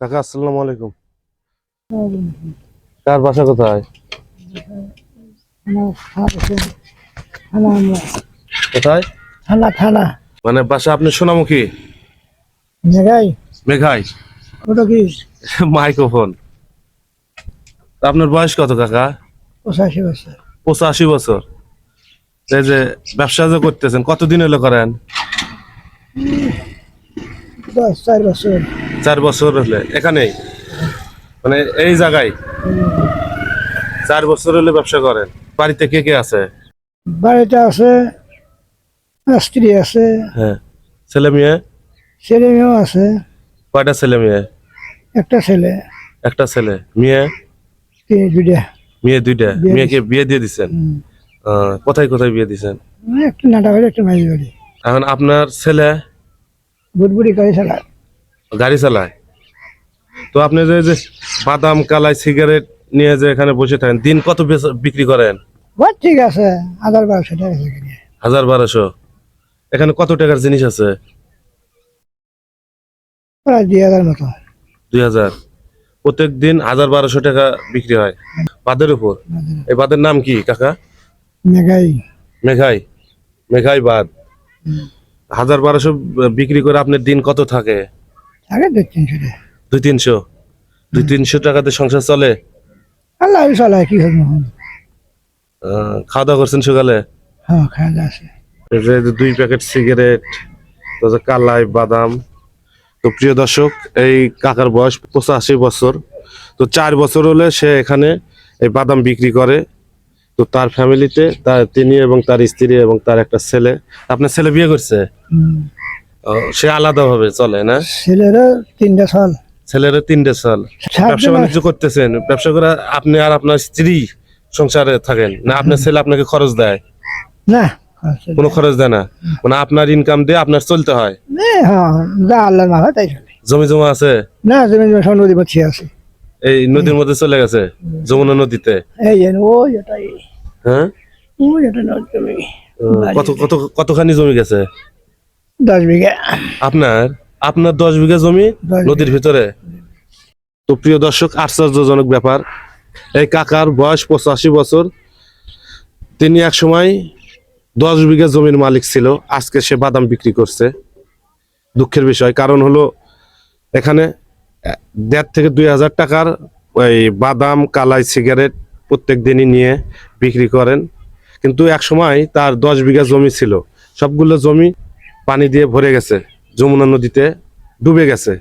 কাকা আসসালামু আলাইকুম। কার বাসা কোথায়? কোথায়? থানা থানা। মানে বাসা আপনি সোনামুখী? মেঘাই। মেঘাই। ওটা কি? মাইক্রোফোন। আপনার বয়স কত কাকা? পঁচাশি বছর। পঁচাশি বছর। এই যে ব্যবসা যে করতেছেন কতদিন হলো করেন? দশ চার বছর। চার বছর হলে এখানেই। মানে এই জায়গায় চার বছর হলে ব্যবসা করেন। বাড়িতে কে কে আছে? বাড়িতে আছে স্ত্রী আছে। হ্যাঁ। ছেলে মেয়ে? ছেলে মেয়েও আছে। কয়টা ছেলে মেয়ে? একটা ছেলে। একটা ছেলে। মেয়ে? দুইটা। মেয়ে দুইটা। মেয়েকে বিয়ে দিয়ে দিচ্ছেন আহ, কোথায় কোথায় বিয়ে দিচ্ছেন একটা নাটা বাড়ি একটা মাঝি বাড়ি এখন আপনার ছেলে? বুটবুড়ি গাড়ি চালায় গাড়ি চালায়। তো আপনি যে যে বাদাম কালাই সিগারেট নিয়ে যে এখানে বসে থাকেন দিন কত বিক্রি করেন? ঠিক আছে হাজার বারোশো টাকা। হাজার বারোশো। এখানে কত টাকার জিনিস আছে? প্রায় দুই হাজার মতো। দুই হাজার। প্রত্যেক দিন হাজার বারোশো টাকা বিক্রি হয়। বাদের উপর। এই বাদের নাম কি কাকা? মেঘাই। মেঘাই। মেঘাই বাদ হাজার বারোশো বিক্রি করে আপনার দিন কত থাকে? আগে দুই তিনশো দুই তিনশো? দুই তিনশো টাকাতে সংসার চলে? আল্লাহ চালায় কি হবে খাওয়া দাওয়া করছেন সকালে? হ্যাঁ খাওয়া দাওয়া আছে। দুই প্যাকেট সিগারেট তো যে কালাই বাদাম। তো প্রিয় দর্শক এই কাকার বয়স পঁচাশি বছর। তো চার বছর হলে সে এখানে এই বাদাম বিক্রি করে। তো তার ফ্যামিলিতে তার তিনি এবং তার স্ত্রী এবং তার একটা ছেলে। আপনার ছেলে বিয়ে করছে? সে আলাদা ভাবে চলে না? ছেলেরও তিনটা সাল। ছেলের তিনটে সাল। ব্যবসা বাণিজ্য করতেছেন। ব্যবসা করে আপনি আর আপনার স্ত্রী সংসারে থাকেন? না আপনার ছেলে আপনাকে খরচ দেয়? না কোনো খরচ দেয় না? মানে আপনার ইনকাম দিয়ে আপনার চলতে হয়? হ্যাঁ যা আল্লাহ মাথা তাই জমি জমা আছে? না জমি জমি সব নদী আছে। এই নদীর মধ্যে চলে গেছে? যমুনা নদীতে? এই ওই এটাই হ্যাঁ? ওই এটা নদী কত কত কতখানি জমি গেছে? দশ বিঘা। আপনার আপনার দশ বিঘা জমি নদীর ভিতরে? তো প্রিয় দর্শক আশ্চর্যজনক ব্যাপার। এই কাকার বয়স পঁচাশি বছর। তিনি এক সময় দশ বিঘা জমির মালিক ছিল। আজকে সে বাদাম বিক্রি করছে। দুঃখের বিষয় কারণ হলো এখানে দেড় থেকে দুই হাজার টাকার ওই বাদাম কালাই সিগারেট প্রত্যেক দিনই নিয়ে বিক্রি করেন। কিন্তু এক সময় তার দশ বিঘা জমি ছিল। সবগুলো জমি পানি দিয়ে ভরে গেছে যমুনা নদীতে ডুবে গেছে।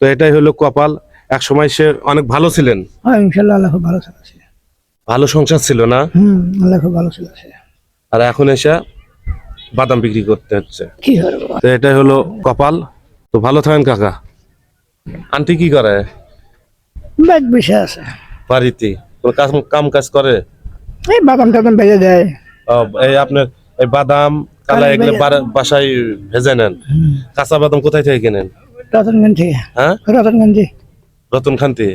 তো এটাই হলো কপাল। এক সময় সে অনেক ভালো ছিলেন। হ্যাঁ ইনশাল্লাহ আল্লাহ ভালো সংসার ছিল না? হুম আল্লাহ খুব ভালো চালাচ্ছে আর এখন এসে বাদাম বিক্রি করতে হচ্ছে। কি তো এটাই হলো কপাল। তো ভালো থাকেন কাকা। আন্টি কি করে? ব্যাগ বিষয় আছে। বাড়িতে? কোনো কাজ কাম কাজ করে? এই বাদাম টাদাম বেজে দেয়। এই আপনার এই বাদাম কালা এগুলো বাসায় ভেজে নেন। কাঁচা বাদাম কোথায় থেকে কেনেন? রতনগঞ্জ। থেকে হ্যাঁ? রতনগঞ্জে। রতন খান্তি